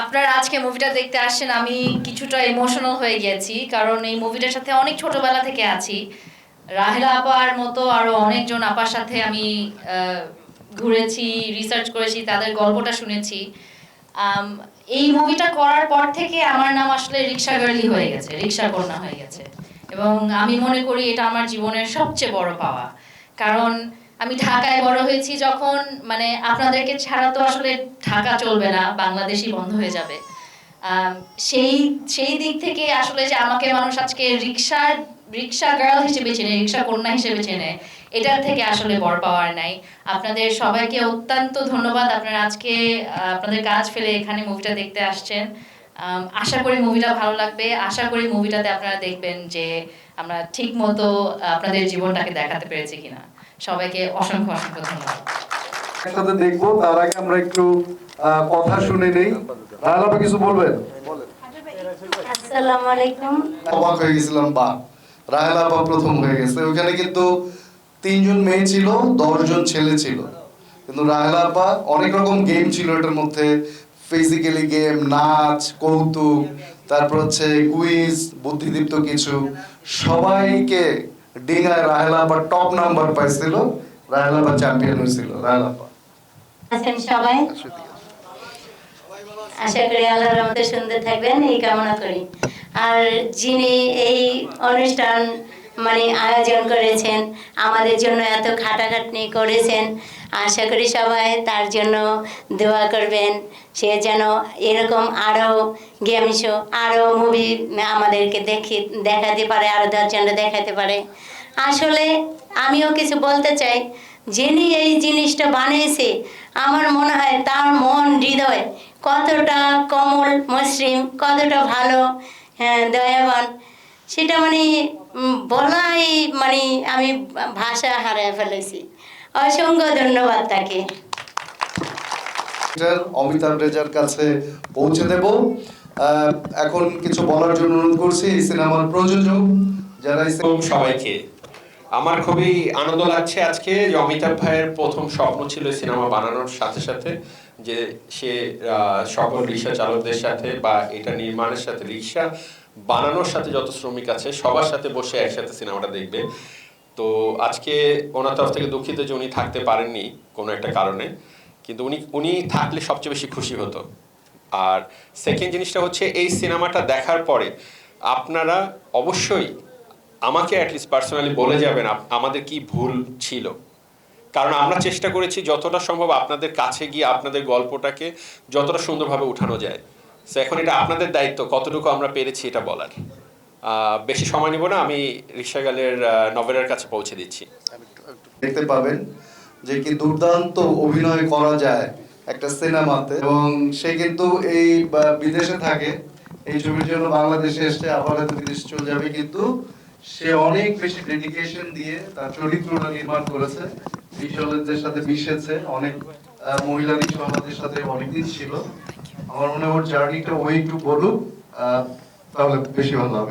আপনারা আজকে মুভিটা দেখতে আসছেন, আমি কিছুটা ইমোশনাল হয়ে গেছি কারণ এই মুভিটার সাথে অনেক ছোটবেলা থেকে আছি। রাহেলা আপার মতো আরও অনেকজন আপার সাথে আমি ঘুরেছি রিসার্চ করেছি, তাদের গল্পটা শুনেছি। এই মুভিটা করার পর থেকে আমার নাম আসলে রিক্সা গার্লি হয়ে গেছে, রিক্সা কন্যা হয়ে গেছে। এবং আমি মনে করি এটা আমার জীবনের সবচেয়ে বড় পাওয়া। কারণ আমি ঢাকায় বড় হয়েছি যখন মানে আপনাদেরকে ছাড়া তো আসলে ঢাকা চলবে না, বাংলাদেশই বন্ধ হয়ে যাবে। সেই সেই দিক থেকে আসলে যে আমাকে মানুষ আজকে রিক্সার রিক্সা গার্ল হিসেবে চেনে, রিক্সা কন্যা হিসেবে চেনে, এটার থেকে আসলে বড় পাওয়ার নাই। আপনাদের সবাইকে অত্যন্ত ধন্যবাদ, আপনারা আজকে আপনাদের কাজ ফেলে এখানে মুভিটা দেখতে আসছেন। আশা করি মুভিটা ভালো লাগবে। আশা করি মুভিটাতে আপনারা দেখবেন যে আমরা ঠিক মতো আপনাদের জীবনটাকে দেখাতে পেরেছি কিনা। সবাইকে অসংখ্য অসংখ্য ধন্যবাদ। একসাথে দেখব তার আগে আমরা একটু কথা শুনে নেই। রাহাল আপা কিছু বলবেন? আসসালামু আলাইকুম। অবাক হয়ে গেছিলাম বা রাহেলা আপা প্রথম হয়ে গেছে। ওখানে কিন্তু তিনজন মেয়ে ছিল দশজন ছেলে ছিল। কিন্তু রাহেলা আপা অনেক রকম গেম ছিল এটার মধ্যে। ফিজিক্যালি গেম নাচ, কৌতুক, তারপর হচ্ছে কুইজ বুদ্ধিদীপ্ত কিছু। সবাইকে ডিঙায় রাহেলা আপা টপ নাম্বার পাইছিল, রাহেলা আপা চ্যাম্পিয়ন হয়েছিল রাহেলা আপা আছেন সবাই? আশা করি আল্লাহর রহমতে সুন্দর থাকবেন, এই কামনা করি। আর যিনি এই অনুষ্ঠান মানে আয়োজন করেছেন, আমাদের জন্য এত খাটাখাটনি করেছেন। আশা করি সবাই তার জন্য দোয়া করবেন। সে যেন এরকম আরও গেম শো আরও মুভি আমাদেরকে দেখি, দেখাতে পারে আরও দশজনটা দেখাতে পারে। আসলে আমিও কিছু বলতে চাই, যিনি এই জিনিসটা বানিয়েছে, আমার মনে হয় তার মন, হৃদয় কতটা কমল, মসৃণ, কতটা ভালো হ্যাঁ দয়াবান। সেটা মানে বলাই মানে আমি ভাষা হারিয়ে ফেলেছি। অসংখ্য ধন্যবাদ তাকে। অমিতাভ রেজার কাছে পৌঁছে দেব। আহ, এখন কিছু বলার জন্য অনুরোধ করছি এই সিনেমার প্রযোজক যারা সবাইকে। আমার খুবই আনন্দ লাগছে আজকে যে অমিতাভ ভাইয়ের প্রথম স্বপ্ন ছিল সিনেমা বানানোর সাথে সাথে যে সে আহ, সকল রিক্সা চালকদের সাথে বা এটা নির্মাণের সাথে রিক্সা বানানোর সাথে যত শ্রমিক আছে, সবার সাথে বসে একসাথে সিনেমাটা দেখবে। তো আজকে ওনার তরফ থেকে দুঃখিত যে উনি থাকতে পারেননি কোনো একটা কারণে। কিন্তু উনি উনি থাকলে সবচেয়ে বেশি খুশি হতো। আর সেকেন্ড জিনিসটা হচ্ছে, এই সিনেমাটা দেখার পরে আপনারা অবশ্যই আমাকে অ্যাটলিস্ট পার্সোনালি বলে যাবেন আমাদের কি ভুল ছিল। কারণ আমরা চেষ্টা করেছি যতটা সম্ভব আপনাদের কাছে গিয়ে, আপনাদের গল্পটাকে যতটা সুন্দরভাবে উঠানো যায়। সো এখন এটা আপনাদের দায়িত্ব, কতটুকু আমরা পেরেছি এটা বলার। বেশি সময় নিব না, আমি রিক্সাগালের নভেলের কাছে পৌঁছে দিচ্ছি। দেখতে পাবেন যে কি দুর্দান্ত অভিনয় করা যায় একটা সিনেমাতে। এবং সে কিন্তু এই বিদেশে থাকে। এই ছবির জন্য বাংলাদেশে এসছে আবার বিদেশে চলে যাবে, কিন্তু সে অনেক বেশি ডেডিকেশন দিয়ে তার চরিত্রটা নির্মাণ করেছে। বিশালদের সাথে মিশেছে, অনেক মহিলা রিক্সা আমাদের সাথে অনেকদিন ছিল। আমার মনে হয় ওর জার্নিটা ওই একটু বলুক আহ, তাহলে বেশি ভালো হবে।